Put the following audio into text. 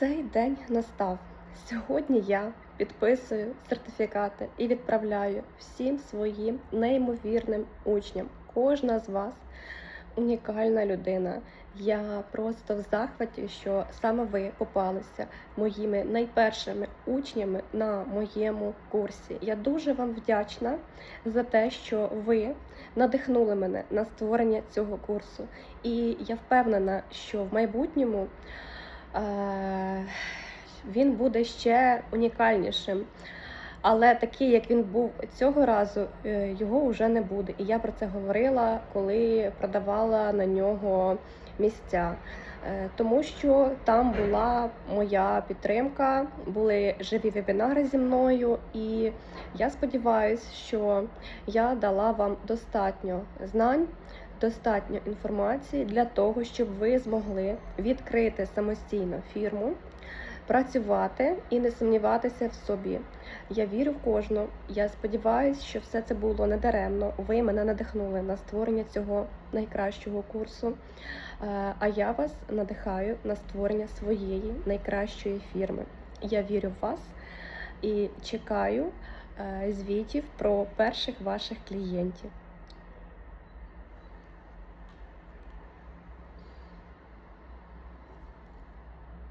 Цей день настав. Сьогодні я підписую сертифікати і відправляю всім своїм неймовірним учням. Кожна з вас унікальна людина. Я просто в захваті, що саме ви попалися моїми найпершими учнями на моєму курсі. Я дуже вам вдячна за те, що ви надихнули мене на створення цього курсу. І я впевнена, що в майбутньому він буде ще унікальнішим. Але такий, як він був цього разу, е, його вже не буде. І я про це говорила, коли продавала на нього місця. Е, Тому що там була моя підтримка, були живі вебінари зі мною, і я сподіваюся, що я дала вам достатньо знань, достатньо інформації для того, щоб ви змогли відкрити самостійно фірму, працювати і не сумніватися в собі. Я вірю в кожну. Я сподіваюся, що все це було не даремно. Ви мене надихнули на створення цього найкращого курсу. Е, А я вас надихаю на створення своєї найкращої фірми. Я вірю в вас і чекаю е, звітів про перших ваших клієнтів.